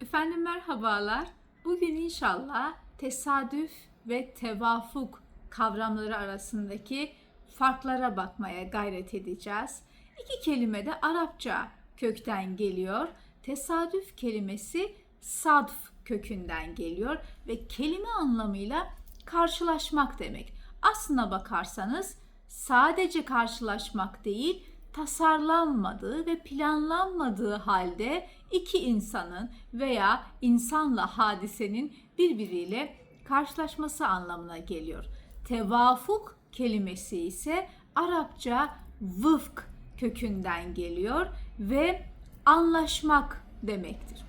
Efendim merhabalar. Bugün inşallah tesadüf ve tevafuk kavramları arasındaki farklara bakmaya gayret edeceğiz. İki kelime de Arapça kökten geliyor. Tesadüf kelimesi sadf kökünden geliyor ve kelime anlamıyla karşılaşmak demek. Aslına bakarsanız sadece karşılaşmak değil, tasarlanmadığı ve planlanmadığı halde iki insanın veya insanla hadisenin birbiriyle karşılaşması anlamına geliyor. Tevafuk kelimesi ise Arapça vıfk kökünden geliyor ve anlaşmak demektir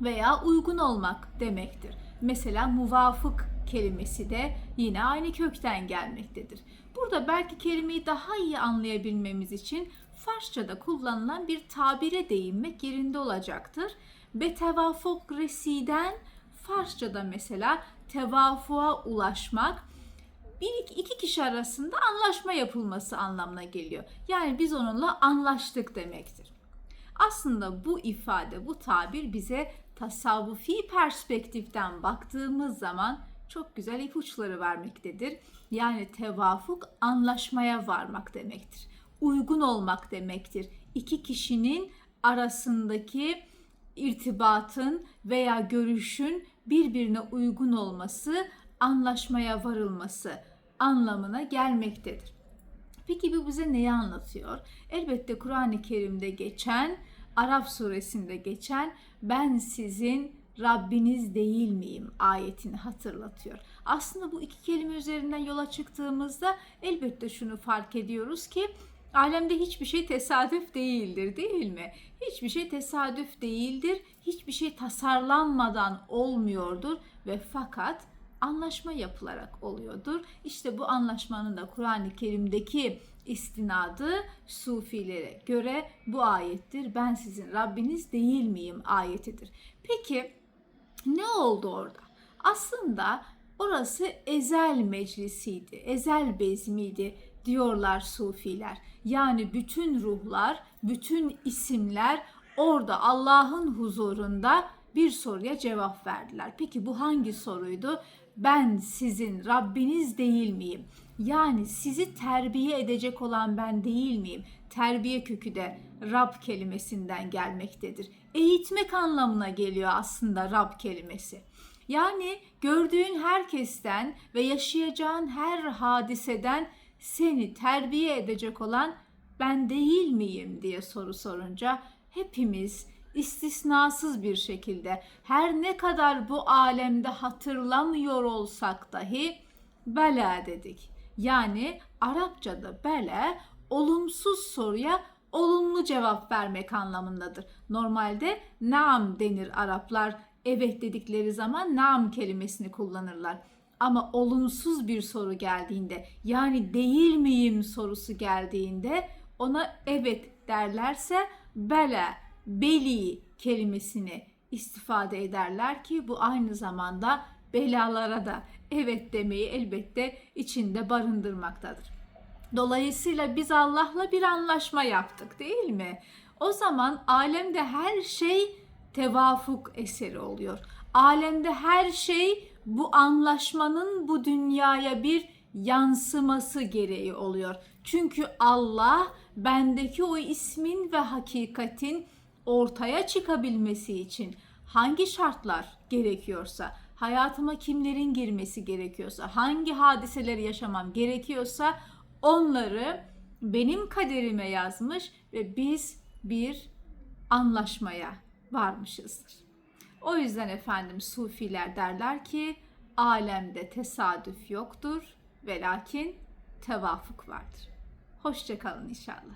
veya uygun olmak demektir. Mesela muvafık kelimesi de yine aynı kökten gelmektedir. Burada belki kelimeyi daha iyi anlayabilmemiz için Farsçada kullanılan bir tabire değinmek yerinde olacaktır. Betevafokrasiden Farsçada mesela tevafuğa ulaşmak bir iki kişi arasında anlaşma yapılması anlamına geliyor. Yani biz onunla anlaştık demektir. Aslında bu ifade, bu tabir bize tasavvufi perspektiften baktığımız zaman çok güzel ipuçları vermektedir. Yani tevafuk anlaşmaya varmak demektir. Uygun olmak demektir. İki kişinin arasındaki irtibatın veya görüşün birbirine uygun olması, anlaşmaya varılması anlamına gelmektedir. Peki bu bize neyi anlatıyor? Elbette Kur'an-ı Kerim'de geçen, Araf suresinde geçen ben sizin Rabbiniz değil miyim ayetini hatırlatıyor. Aslında bu iki kelime üzerinden yola çıktığımızda elbette şunu fark ediyoruz ki alemde hiçbir şey tesadüf değildir değil mi? Hiçbir şey tesadüf değildir. Hiçbir şey tasarlanmadan olmuyordur ve fakat anlaşma yapılarak oluyordur. İşte bu anlaşmanın da Kur'an-ı Kerim'deki istinadı sufilere göre bu ayettir. Ben sizin Rabbiniz değil miyim ayetidir. Peki ne oldu orada? Aslında orası ezel meclisiydi, ezel bezmiydi diyorlar sufiler. Yani bütün ruhlar, bütün isimler orada Allah'ın huzurunda bir soruya cevap verdiler. Peki bu hangi soruydu? Ben sizin Rabbiniz değil miyim? Yani sizi terbiye edecek olan ben değil miyim? Terbiye kökü de Rab kelimesinden gelmektedir. Eğitmek anlamına geliyor aslında Rab kelimesi. Yani gördüğün herkesten ve yaşayacağın her hadiseden seni terbiye edecek olan ben değil miyim diye soru sorunca hepimiz istisnasız bir şekilde her ne kadar bu alemde hatırlamıyor olsak dahi bela dedik. Yani Arapçada bela olumsuz soruya olumlu cevap vermek anlamındadır. Normalde naam denir Araplar evet dedikleri zaman naam kelimesini kullanırlar. Ama olumsuz bir soru geldiğinde yani değil miyim sorusu geldiğinde ona evet derlerse bela beli kelimesini istifade ederler ki bu aynı zamanda belalara da evet demeyi elbette içinde barındırmaktadır. Dolayısıyla biz Allah'la bir anlaşma yaptık değil mi? O zaman alemde her şey tevafuk eseri oluyor. Alemde her şey bu anlaşmanın bu dünyaya bir yansıması gereği oluyor. Çünkü Allah bendeki o ismin ve hakikatin ortaya çıkabilmesi için hangi şartlar gerekiyorsa, hayatıma kimlerin girmesi gerekiyorsa, hangi hadiseleri yaşamam gerekiyorsa onları benim kaderime yazmış ve biz bir anlaşmaya varmışızdır. O yüzden efendim sufiler derler ki alemde tesadüf yoktur ve lakin tevafuk vardır. Hoşçakalın inşallah.